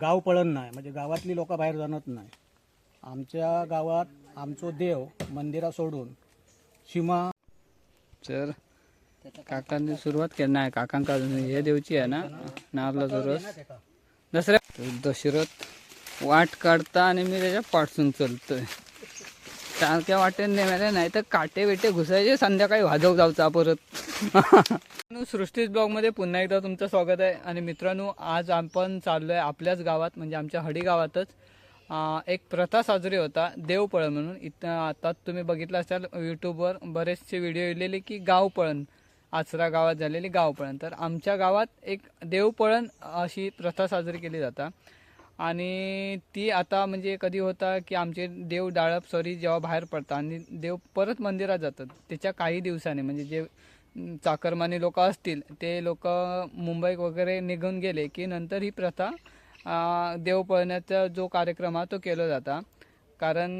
गाव पळण नाही म्हणजे गावातली लोक बाहेर जाणत नाही. आमच्या गावात आमचो देव मंदिरा सोडून सीमा तर काकांनी सुरुवात केली. नाही काकांका हे देवची आहे ना नारलाचा रस. दसऱ्या दशरथ वाट काढता आणि मी त्याच्या पाठसून चलतोय. सारख्या वाटेने नेमायला नाही तर काटे बेटे घुसायचे संध्याकाळी वाजव जाऊचा परत. सृष्टीज ब्लॉगमध्ये पुन्हा एकदा तुमचं स्वागत आहे. आणि मित्रांनो आज आपण चाललोय आपल्याच गावात म्हणजे आमच्या हडी गावातच. एक प्रथा साजरी होता देवपळण म्हणून. इथं आता तुम्ही बघितलं असाल यूट्यूबवर बरेचसे व्हिडिओ येलेले की गावपळण. आचरा गावात झालेली गावपळण. तर आमच्या गावात एक देवपळण अशी प्रथा साजरी केली जाता. आणि ती आता म्हणजे कधी होता की आमचे देव डाळप सॉरी जेव्हा बाहेर पडतात आणि देव परत मंदिरात जातात. त्याच्या काही दिवसांनी म्हणजे जे चाकरमानी लोक असतील ते लोक मुंबई वगैरे निघून गेले की नंतर ही प्रथा देवपळण्याचा जो कार्यक्रम हा तो केला जाता. कारण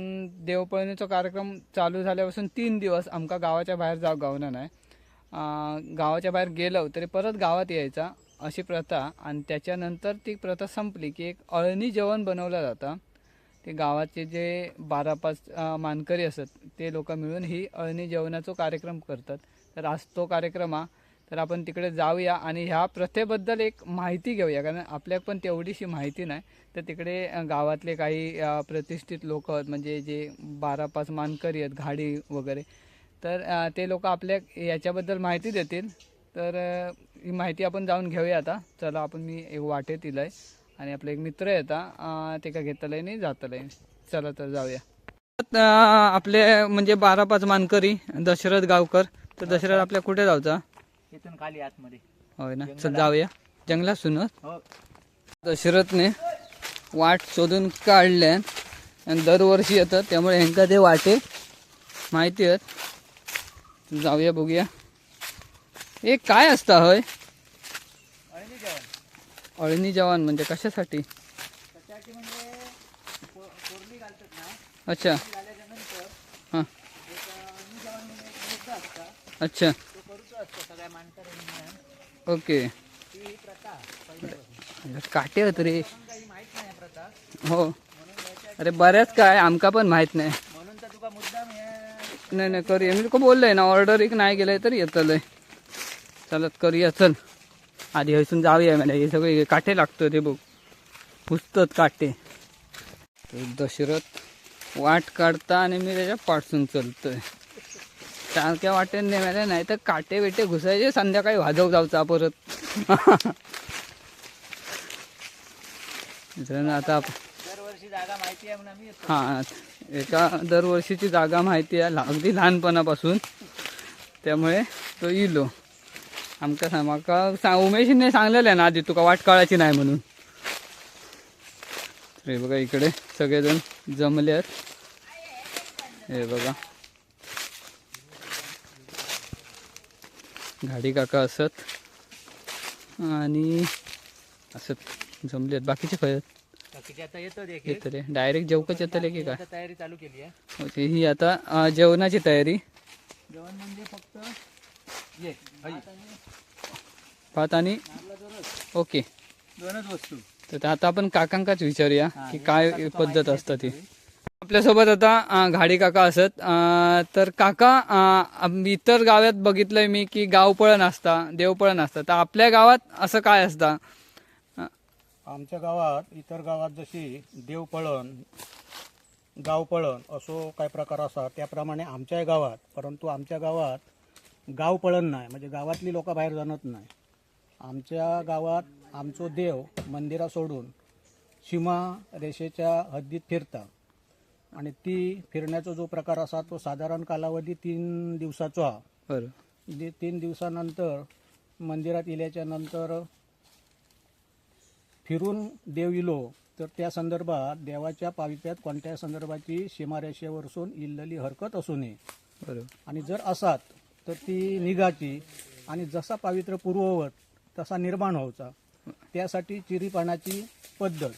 देवपळणीचा कार्यक्रम चालू झाल्यापासून तीन दिवस आमका गावाच्या बाहेर जाव गावना नाही गावाच्या बाहेर गेलो तरी परत गावात यायचा अशी प्रथा आणि त्याच्यानंतर ती प्रथा संपली की एक अळणी जेवण बनवलं जातं. ते गावाचे जे बारा पाच मानकरी असत ते लोक मिळून ही अळणी जेवणाचा कार्यक्रम करतात. तर आज तो कार्यक्रम हा. तर आपण तिकडे जाऊया आणि ह्या प्रथेबद्दल एक माहिती घेऊया कारण आपल्याक पण तेवढीशी माहिती नाही. तर तिकडे गावातले काही प्रतिष्ठित लोक आहेत म्हणजे जे बारा पाच मानकरी आहेत घाडी वगैरे. तर ते लोक आपल्या याच्याबद्दल माहिती देतील. तर ही माहिती आपण जाऊन घेऊया आता. चला आपण मी एक वाटेत इलय आणि आपला एक मित्र येता ते का घेतलंय नाही जातलंय चला तर जाऊया. आपले म्हणजे बारा पाच मानकरी दशरथ गावकर. तर दशरथ आपल्या कुठे जाऊचा? इथून खाली आतमध्ये. होय ना. चल जाऊया. जंगलात सुनत हो. दशरथने वाट शोधून काढल्या आणि दरवर्षी येतात. त्यामुळे ह्यांका ते वाटे माहिती आहेत. जाऊया बघूया. हे काय असतं होय? अळणी जवान. म्हणजे कशासाठी? अच्छा. हां. अच्छा. ओके. काटे होत रे. हो. अरे बऱ्याच काय आमका पण माहीत नाही. म्हणून तर तुका मुद्दाम नाही नाही करूया. मी तुका बोललोय ना ऑर्डर एक नाही गेलंय तर येतलंय चलत करूया चल. आधी हसून जाऊया मला हे सगळे काटे लागतो ते बघ. पुसतात काटे. दशरथ वाट काढता आणि मी त्याच्या पाठसून चलतोय. सारख्या वाटेने नेमायला नाही तर काटे वेटे घुसायचे संध्याकाळी वाजव जाऊचा परत. आता जागा माहिती आहे हा एका दरवर्षीची जागा माहिती आहे अगदी लहानपणापासून. त्यामुळे तो इलो. आमका सांग म्हाका सांग उमेशने सांगलेलं ना आधी तुका वाट काळाची नाही म्हणून. हे बघा इकडे सगळेजण जमले आहेत हे बघा. गाडी काका असत. आणि असत जमले आहेत बाकीचे खय येतले डायरेक्ट जेवकच येतले की काय? तयारी चालू केली आहे. ही आता जेवणाची तयारी. जेवण म्हणजे फक्त. भात आणि ओके. दोनच वस्तू. तर आता आपण काकांकाच विचारूया की काय पद्धत असतं ती. आपल्यासोबत आता घाडी काका असत. तर काका इतर गावात बघितलंय मी की गावपळण असता देवपळण असतं. तर आपल्या गावात असं काय असतं? आमच्या गावात इतर गावात जशी देवपळण गावपळण असो काय प्रकार असा त्याप्रमाणे आमच्या गावात परंतु आमच्या गावात गावपळण नाही. म्हणजे गावातली लोक बाहेर जाणत नाही. आमच्या गावात आमचो देव मंदिरा सोडून सीमा रेषेच्या हद्दीत फिरता. आणि ती फिरण्याचा जो प्रकार असा तो साधारण कालावधी तीन दिवसाचा बरं. तीन दिवसानंतर मंदिरात इल्याच्या नंतर फिरून देव इलो तर त्या संदर्भात देवाच्या पावित्र्यात कोणत्या संदर्भाची सीमारेषेवरसून इल्लेली हरकत असू नये. आणि जर असात तर ती निघाची आणि जसा पावित्र्य पूर्ववत तसा निर्माण व्हायचा. त्यासाठी चिरीपानाची पद्धत.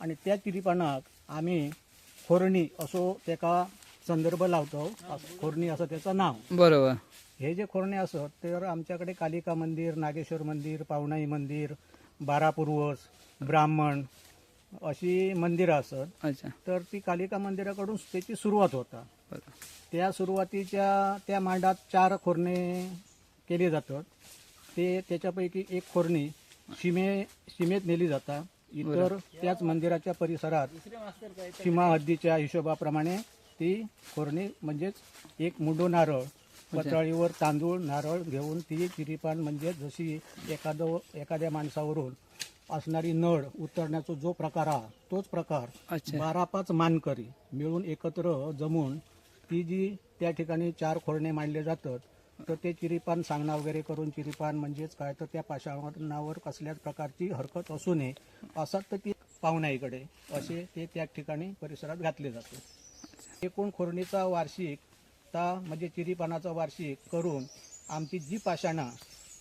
आणि त्या चिरीपानाक आम्ही खोरणी असो त्याका संदर्भ लावतो खोरणी असं त्याचं नाव. बरोबर. हे जे खोरणे असत तर आमच्याकडे कालिका मंदिर नागेश्वर मंदिर पावनाई मंदिर बारापूर्वस ब्राह्मण अशी मंदिरं असत. अच्छा. तर ती कालिका मंदिराकडून त्याची सुरुवात होता. बरं त्या सुरुवातीच्या त्या मांडात चार खोरणे केले जातात. ते त्याच्यापैकी एक खोरणी सीमे सीमेत नेली जाता. इतर त्याच मंदिराच्या परिसरात सीमा हद्दीच्या हिशोबाप्रमाणे ती खोरणी म्हणजेच एक मुंडो नारळ पत्राळीवर तांदूळ नारळ घेऊन ती चिरीपान म्हणजे जशी एखादं एखाद्या माणसावरून असणारी नळ उतरण्याचा जो प्रकार हा तोच प्रकार बारा पाच मानकरी मिळून एकत्र जमून ती जी त्या ठिकाणी चार खोरणे मांडले जातात तर ते चिरीपान सांगणं वगैरे करून चिरीपान म्हणजेच काय तर त्या पाषाणावर कसल्याच प्रकारची हरकत असू नये असं तर ती पाहुण्याईकडे असे ते त्या ठिकाणी परिसरात घातले जाते. एकूण खोरणीचा वार्षिक ता म्हणजे चिरीपानाचा वार्षिक करून आमची जी पाषाणा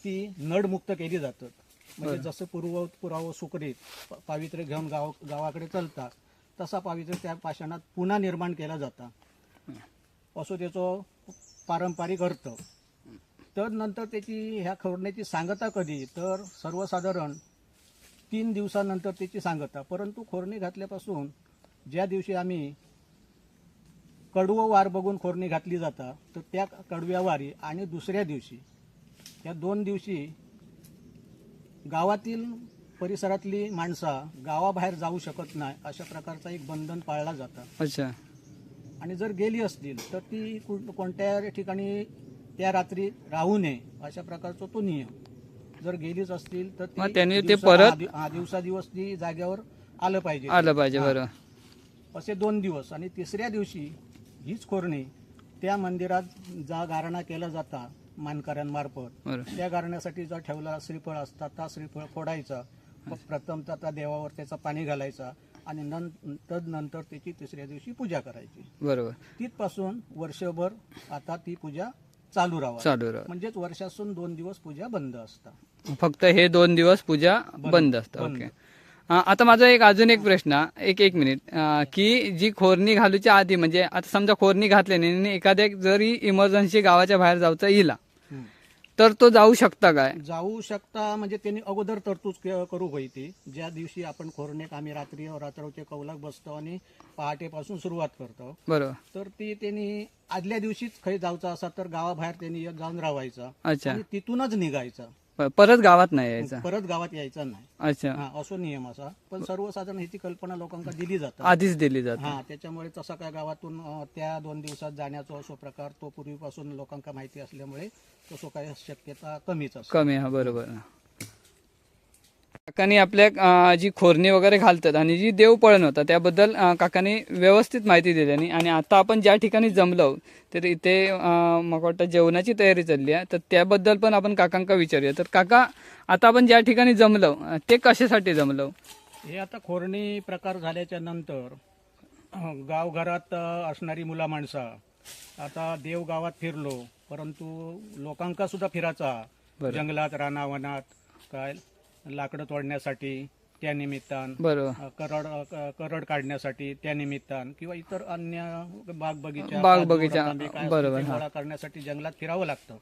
ती नडमुक्त केली जातात. म्हणजे जसं पूर्व पुरावं सुकरीत पावित्र्य घेऊन गाव गावाकडे चालतात तसा पावित्र्य त्या पाषाणात पुन्हा निर्माण केला जाता. असं त्याचं पारंपरिक अर्थ. तर नंतर त्याची ह्या खवरण्याची सांगता कधी? तर सर्वसाधारण तीन दिवसानंतर त्याची सांगता. परंतु खोरणी घातल्यापासून ज्या दिवशी आम्ही कडवं वार बघून खोरणी घातली जाता तर त्या कडव्या वारी आणि दुसऱ्या दिवशी या दोन दिवशी गावातील परिसरातली माणसं गावाबाहेर जाऊ शकत नाही अशा प्रकारचा एक बंधन पाळला जातं. अच्छा. आणि जर गेली असतील तर ती कु- कोणत्या ठिकाणी त्या रात्री राहू नये अशा प्रकारचा तो नियम. जर गेलीच असतील तर मग त्यांनी ते दिवसा- परत- हा, दि- हा, दिवसा दिवस ती जागेवर आलं पाहिजे. आलं पाहिजे हा. बरोबर असे दोन दिवस आणि तिसऱ्या दिवशी हीच खोरणी त्या मंदिरात जा गारणा केला जाता मानकऱ्यांमार्फत. त्या गारण्यासाठी जो ठेवला श्रीफळ असतात त्या श्रीफळ फोडायचा. मग प्रथमतः त्या देवावर त्याचं पाणी घालायचा आणि नं- तदनंतर त्याची तिसऱ्या दिवशी पूजा करायची. बरोबर. तिथपासून वर्षभर आता ती पूजा चालू राहा चालू राहा. म्हणजेच वर्षासून दोन दिवस पूजा बंद असतात फक्त हे दोन दिवस पूजा बंद असतं. बंद. ओके. अं, आता माझा एक अजून एक प्रश्न एक एक मिनिट. अं, की जी खोरणी घालूच्या आधी म्हणजे आता समजा खोरणी घातल्याने आणि एखाद्या जरी इमर्जन्सी गावाच्या बाहेर जाऊचा येईला तर तो जाऊ शकता काय? जाऊ शकता म्हणजे त्यांनी अगोदर तरतूद के- करू होई ती. ज्या दिवशी आपण खोरण्यात आम्ही रात्री रात्रवचे कौलाक बसतो आणि पहाटेपासून सुरुवात करतो. बरोबर. तर ती त्यांनी आदल्या दिवशीच खरी जायचं असा तर गावाबाहेर त्यांनी एक जाऊन राहायचा अच्छा. आणि तिथूनच निघायचा. प- परत गावात नाही यायचा? परत गावात यायचा नाही. अच्छा. हा असो नियम असा. पण सर्वसाधारण ह्याची कल्पना लोकांना दिली जातात आधीच दिली जाते. हा त्याच्यामुळे तसा काय गावातून अं, त्या दोन दिवसात जाण्याचा असो प्रकार तो पूर्वीपासून लोकांना माहिती असल्यामुळे तसो काय शक्यता कमीच असते. कमी हा बरोबर. काकांनी आपल्या जी खोरणी वगैरे घालतात आणि जी देवपळण होता त्याबद्दल काकांनी व्यवस्थित माहिती दिली आणि आणि आता आपण ज्या ठिकाणी जमलो तर इथे मला वाटतं जेवणाची तयारी चालली आहे. तर त्याबद्दल पण आपण काकांका विचारूया. तर काका आता आपण ज्या ठिकाणी जमलो ते कशासाठी जमलो? हे आता खोरणी प्रकार झाल्याच्यानंतर गावघरात असणारी मुला माणसं आता देव गावात फिरलो परंतु लोकांका सुद्धा फिरायचा. जंगलात रानावनात काय लाकडं तोडण्यासाठी त्या निमित्तान बरोबर. अं, करड करड काढण्यासाठी त्या निमित्तान किंवा इतर अन्य बाग बगीचा बाग बगीचा, काय बरोबर, असतील ते हा. गोळा करण्यासाठी जंगलात फिरावं लागतं.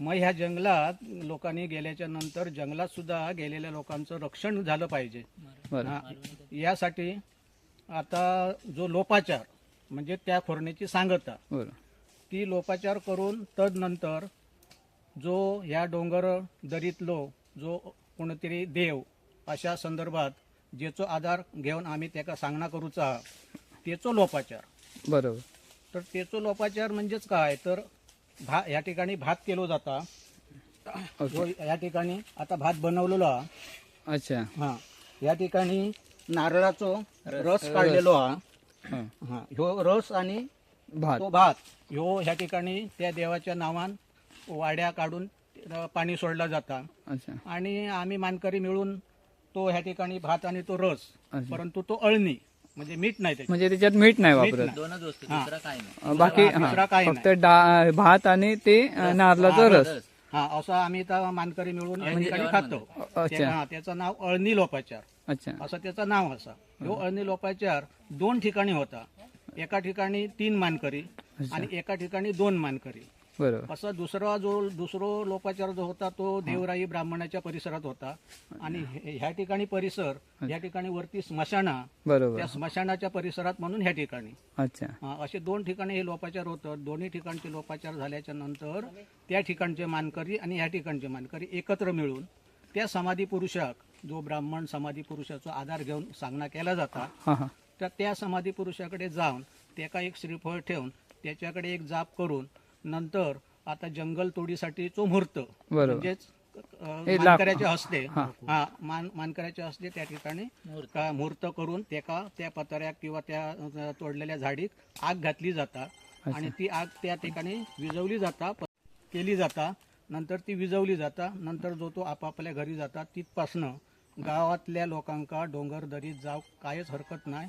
मग ह्या जंगलात लोकांनी गेल्याच्यानंतर जंगलात सुद्धा गेलेल्या लोकांचं रक्षण झालं पाहिजे. यासाठी आता जो लोपाचार म्हणजे त्या खोरण्याची सांगता ती लोपाचार करून तदनंतर जो ह्या डोंगर दरीतलो जो कोणतरी देव अशा संदर्भात जेचो आधार घेऊन आम्ही त्याका सांगणा करूचा तेचो लोपाचार. बरोबर. तर तेचो लोपाचार म्हणजेच काय? तर भा या ठिकाणी भात केलो जाता. जो या ठिकाणी आता भात बनवलेलो हा अच्छा. हा. या ठिकाणी नारळाचो रस. काढलेलो हा. हां. ह्यो रस आणि भात. तो भात ह्यो ह्या ठिकाणी त्या देवाच्या नावान वाड्या काढून पाणी सोडला जाता. अच्छा. आणि आम्ही मानकरी मिळून तो ह्या ठिकाणी भात आणि तो रस अच्छा. परंतु तो अळणी म्हणजे मीठ नाही त्याच्यात. म्हणजे त्याच्यात मीठ नाही मीठ वापरत. नाही. दोनच वस्तू हा. दुसरा काय नाही. बाकी हा, दुसरा हा, काही फक्त डा भात आणि ते अं, नारळाचा रस. हा असं आम्ही त्या मानकरी मिळून या ठिकाणी खातो. अ- अच्छा. त्या- हा, त्याचं नाव अळणी लोपाचार. अच्छा. असं त्याचं नाव असा. ह्यो अळणी लोपाचार दोन ठिकाणी होता. एका ठिकाणी तीन मानकरी आणि एका ठिकाणी दोन मानकरी. बरोबर. असा दुसरा जो दुसरो लोपाचार जो होता तो देवराई ब्राह्मणाच्या परिसरात होता. आणि हे- ह्या ठिकाणी परिसर या ठिकाणी वरती स्मशाना बरोबर. त्या स्मशानाच्या परिसरात म्हणून ह्या ठिकाणी. अच्छा. हा, असे दोन ठिकाणी हे लोपाचार होतं. दोन्ही ठिकाणचे लोपाचार झाल्याच्यानंतर त्या ठिकाणचे मानकरी आणि ह्या ठिकाणचे मानकरी एकत्र मिळून त्या समाधी पुरुषाक जो ब्राह्मण समाधी पुरुषाचा आधार घेऊन सांगणा केला जाता हां हां. तर त्या समाधी पुरुषाकडे जाऊन त्याका एक श्रीफळ ठेवून त्याच्याकडे एक जाप करून नंतर आता जंगल तोडीसाठी तो मुहूर्त म्हणजेच हे मानकऱ्याच्या हस्ते. हा. मान मानकऱ्याच्या हस्ते त्या ठिकाणी का मुहूर्त करून त्याका त्या पताऱ्याक किंवा त्या तोडलेल्या झाडीक आग घातली जाता आणि ती आग त्या ठिकाणी विजवली जाता केली जाता. नंतर ती विजवली जाता. नंतर जो तो आपापल्या घरी जाता तिथपासनं गावातल्या लोकांका डोंगर दरीत जाव कायच हरकत नाही.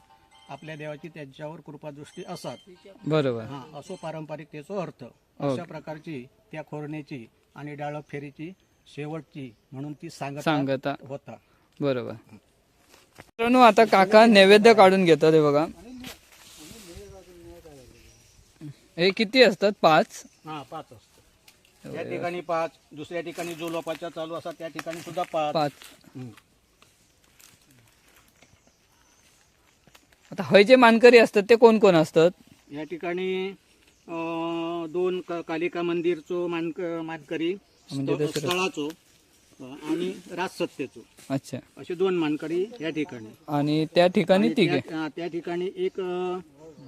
आपल्या देवाची त्यांच्यावर कृपादृष्टी असात बरोबर. हा असो पारंपरिक त्याचो अर्थ. अशा प्रकारची त्या खोरण्याची आणि डाळप फेरीची शेवटची म्हणून ती सांगत सांगता. होता. बरोबर. मित्रांनो आता काका नैवेद्य काढून घेतात हे बघा. हे किती असतात? पाच? हा पाच असतो त्या ठिकाणी पाच दुसऱ्या ठिकाणी जो लोपाच्या चालू असतात त्या ठिकाणी सुद्धा पाच. पाच. आता हय जे मानकरी असतात ते कोण कोण असतात? या ठिकाणी दोन कालिका मंदिरचो मानक मानकरी म्हणजे. स्थळाचो आणि राजसत्तेचो. अच्छा. असे दोन मानकरी या ठिकाणी. आणि त्या ठिकाणी आणि तिघे? त्या- ठिकाणी एक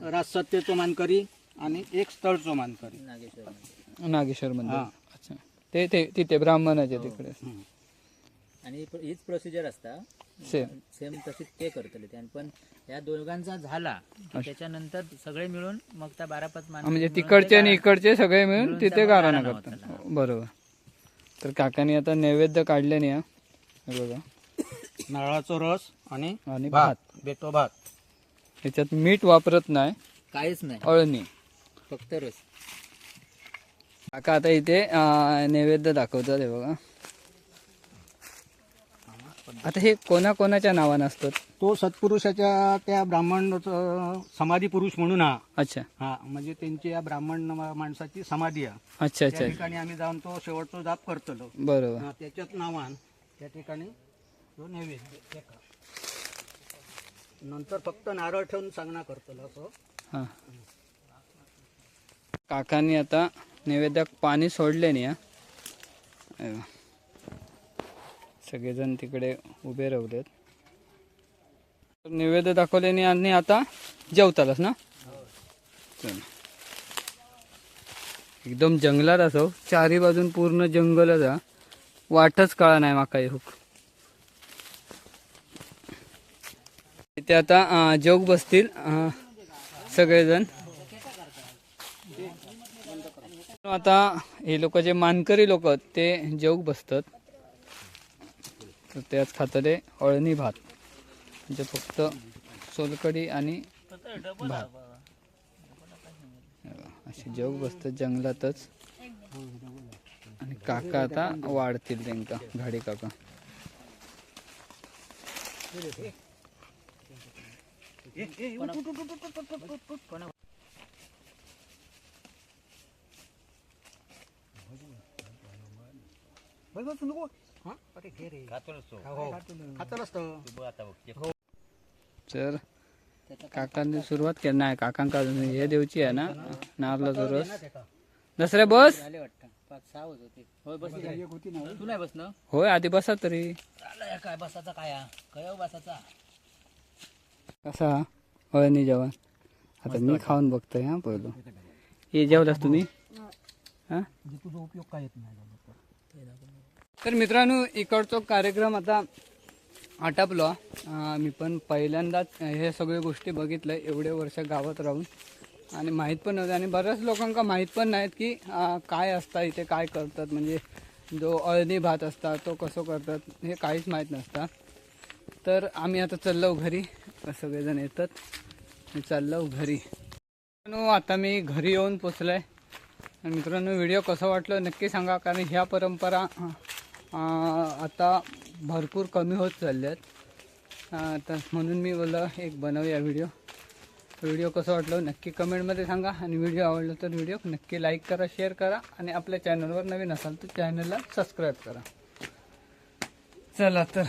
राजसत्तेचो मानकरी आणि एक स्थळचो मानकरी. नागेश्वर मंदिर. अच्छा. ते ते तिथे ब्राह्मणाच्या तिकडे. आणि हीच प्रोसिजर असता? सेम सेम तशीच ते करतले ते. आणि पण या दोघांचा झाला की त्याच्यानंतर सगळे मिळून मग त्या बारा पाच माणसं म्हणजे मिळून तिकडचे आणि गारा- इकडचे सगळे मिळून मिळून तिथे त्या गाराणा गाराणा करतात. होतात. बरोबर. तर काकांनी आता नैवेद्य काढले नाही हा. हे बघा. नारळाचो रस आणि आणि भात. भात. बेतो भात. ह्याच्यात मीठ वापरत नाही. काहीच नाही. अळणी फक्त रस. काका आता इथे अं, नैवेद्य दाखवतात हे बघा. आता हे कोणा कोणाच्या नावानं असतात तो सत्पुरुषाच्या त्या ब्राह्मण समाधी पुरुष म्हणून हा. अच्छा. हा म्हणजे त्यांची या ब्राह्मण माणसाची समाधी आहे. अच्छा अच्छा. ठिकाणी आम्ही जाऊन तो शेवटचा जाप करतलो. बरोबर. हा, त्याच्याच नावान त्या ठिकाणी तो नैवेद्य ते का. नंतर फक्त नारळ ठेवून सांगणं करतलो असं. हा. काकांनी आता नैवेद्यात पाणी सोडले नाही हा. सगळेजण तिकडे उभे राहलेत. तर नैवेद्य दाखवले आणि आता जेवतालच ना? एकदम जंगलात असो चारी बाजून पूर्ण जंगलच हा. वाटच कळा नाही माका हुक. इथे आता जोग बसतील सगळेजण. आता हे लोक जे मानकरी लोक ते जेवक बसतात. तर त्याच खातले अळणी भात. म्हणजे फक्त सोलकडी आणि भात. असे जग बसतात जंगलातच. आणि काका आता वाढतील त्यांका घाडी काका. हा? अरे घे रे. हो. खातं नसतं. तर काकांनी सुरुवात केली. नाही काकांका अजून हे देवची आहे ना? नारळाचा रस. दसऱ्या बस. झाले वाटतं. पाच सहा होत होते. होय बस तू नाही बसणं होय आधी बसा तरी. काय बसाचा काय हा? कया बसाचा. कसा? अळणी जेवण. आता मी खाऊन बघतोय हा पहिलं हे जेवलास तुम्ही? हा. तुझा उपयोग काय येत नाही? तर मित्रांनो इकडचा कार्यक्रम आता आटपलो. मी पण पहिल्यांदाच हे सगळ्या गोष्टी बघितलं एवढे वर्ष गावात राहून. आणि माहीत पण नव्हतं. आणि बऱ्याच लोकांका माहीत पण नाहीत की काय असतं इथे काय करतात. म्हणजे जो अळणी भात असता तो कसं करतात हे काहीच माहीत नसतं. तर आम्ही आता चाललो घरी. सगळेजण येतात. मी चाललो घरी. मित्रांनो आता मी घरी येऊन पोचलोय. आणि मित्रांनो व्हिडिओ कसं वाटलं नक्की सांगा कारण ह्या परंपरा आता भरपूर कमी होत चालले आहेत तर म्हणून मी बोला एक बनवूया व्हिडिओ व्हिडिओ कसं वाटलं नक्की कमेंटमध्ये सांगा. आणि व्हिडिओ आवडला तर व्हिडिओ नक्की लाईक करा शेअर करा. आणि आपल्या चॅनलवर नवीन असाल तर चॅनलला सबस्क्राईब करा. चला तर.